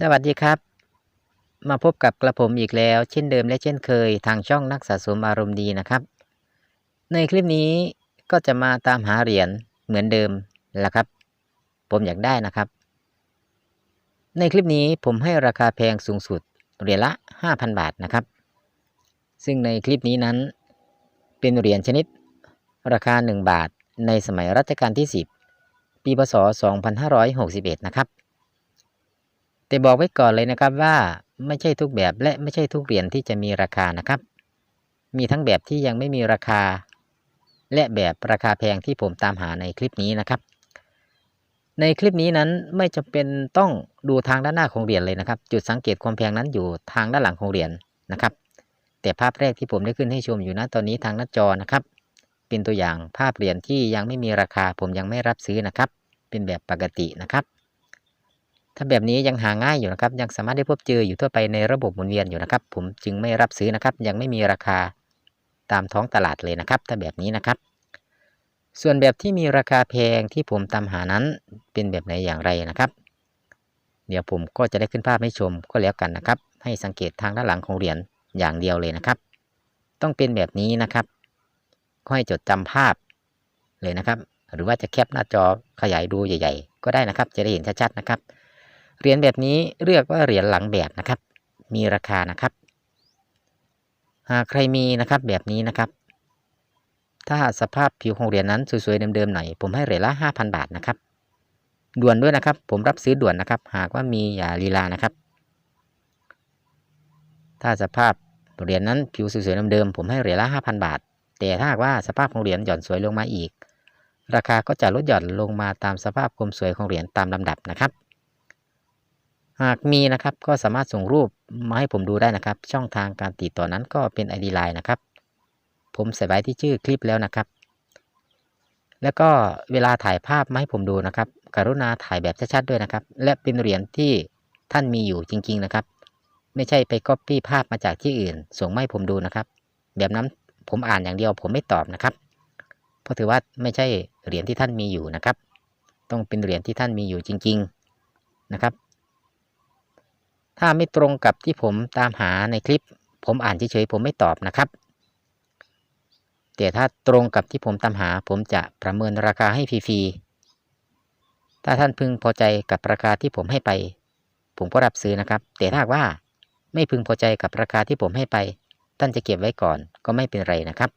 สวัสดีครับ มาพบกับกระผมอีกแล้ว เช่นเดิมและเช่นเคย ทางช่องนักสะสมอารมณ์ดีนะครับ ในคลิปนี้ก็จะมาตามหาเหรียญเหมือนเดิมละครับ ผมอยากได้นะครับ ในคลิปนี้ผมให้ราคาแพงสูงสุดเหรียญละ 5,000 บาทนะครับ ซึ่งในคลิปนี้นั้น เป็นเหรียญชนิด ราคา 1 บาท ในสมัยรัชกาลที่ 10 ปีพศ 2561 นะครับ แต่บอกไว้ก่อนเลยนะครับว่าไม่ใช่ทุกแบบและไม่ใช่ทุกเหรียญที่จะมีราคานะครับ มีทั้งแบบที่ยังไม่มีราคา และแบบราคาแพงที่ผมตามหาในคลิปนี้นะครับ ในคลิปนี้นั้นไม่จำเป็นต้องดูทางด้านหน้าของเหรียญเลยนะครับ จุดสังเกตความแพงนั้นอยู่ทางด้านหลังของเหรียญนะครับ แต่ภาพแรกที่ผมได้ขึ้นให้ชมอยู่นะตอนนี้ทางหน้าจอนะครับ เป็นตัวอย่างภาพเหรียญที่ยังไม่มีราคาผมยังไม่รับซื้อนะครับ เป็นแบบปกตินะครับ ถ้าแบบนี้ยังหาง่ายอยู่นะครับ ยังสามารถได้พบเจออยู่ทั่วไปในระบบหมุนเวียนอยู่นะครับ ผมจึงไม่รับซื้อนะครับ ยังไม่มีราคาตามท้องตลาดเลยนะครับ ถ้าแบบนี้นะครับ ส่วนแบบที่มีราคาแพงที่ผมตามหานั้นเป็นแบบไหนอย่างไรนะครับ เดี๋ยวผมก็จะได้ขึ้นภาพให้ชมก็แล้วกันนะครับ ให้สังเกตทางด้านหลังของเหรียญอย่างเดียวเลยนะครับ ต้องเป็นแบบนี้นะครับก็ให้จดจำภาพเลยนะครับ หรือว่าจะแคปหน้าจอขยายดูใหญ่ ๆ ก็ได้นะครับ จะได้เห็นชัดๆนะครับ เหรียญแบบนี้เรียกว่าเหรียญหลังแบบนะครับ มีราคานะครับ หากใครมีนะครับแบบนี้นะครับ ถ้าสภาพผิวของเหรียญนั้นสวยๆเดิมๆหน่อยผมให้เหรียญละ5,000 บาทนะครับ ด่วนด้วยนะครับ ผมรับซื้อด่วนนะครับ หากว่ามีอย่าลีลานะครับ ถ้าสภาพเหรียญนั้นผิวสวยๆเดิมๆผมให้เหรียญละ5,000 บาท แต่ถ้าหากว่าสภาพของเหรียญหย่อนสวยลงมาอีก ราคาก็จะลดหย่อนลงมาตามสภาพความสวยของเหรียญตามลำดับนะครับ หากมีนะครับก็สามารถส่งรูปมาให้ผมดูได้นะครับ ช่องทางการติดต่อนั้นก็เป็น ID Line นะครับ ผมใส่ไว้ที่ชื่อคลิปแล้วนะครับ แล้วก็เวลาถ่ายภาพมาให้ผมดูนะครับ กรุณาถ่ายแบบชัดๆด้วยนะครับ และเป็นเหรียญที่ท่านมีอยู่จริง ๆนะครับ ไม่ใช่ไปก๊อปปี้ภาพมาจากที่อื่น ส่งมาให้ผมดูนะครับ แบบนั้นผมอ่านอย่างเดียวผมไม่ตอบนะครับ เพราะถือว่าไม่ใช่เหรียญที่ท่านมีอยู่นะครับ ต้องเป็นเหรียญที่ท่านมีอยู่จริง ๆนะครับ ถ้าไม่ตรงกับที่ผมตามหาในคลิป ผมอ่านเฉยๆผมไม่ตอบนะครับ แต่ถ้าตรงกับที่ผมตามหา ผมจะประเมินราคาให้ฟรีๆถ้าท่านพึงพอใจกับราคาที่ผมให้ไป ผมก็รับซื้อนะครับ แต่ถ้าว่าไม่พึงพอใจกับราคาที่ผมให้ไป ท่านจะเก็บไว้ก่อนก็ไม่เป็นไรนะครับ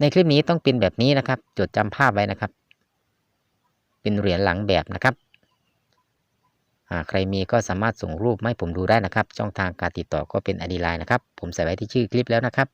ในคลิปนี้ต้องเป็นแบบนี้นะครับ จดจำภาพไว้นะครับ เป็นเหรียญหลังแบบนะครับ ใครมีก็สามารถส่งรูปให้ผมดูได้นะครับ ช่องทางการติดต่อก็เป็นอดีไลน์นะครับ ผมใส่ไว้ที่ชื่อคลิปแล้วนะครับ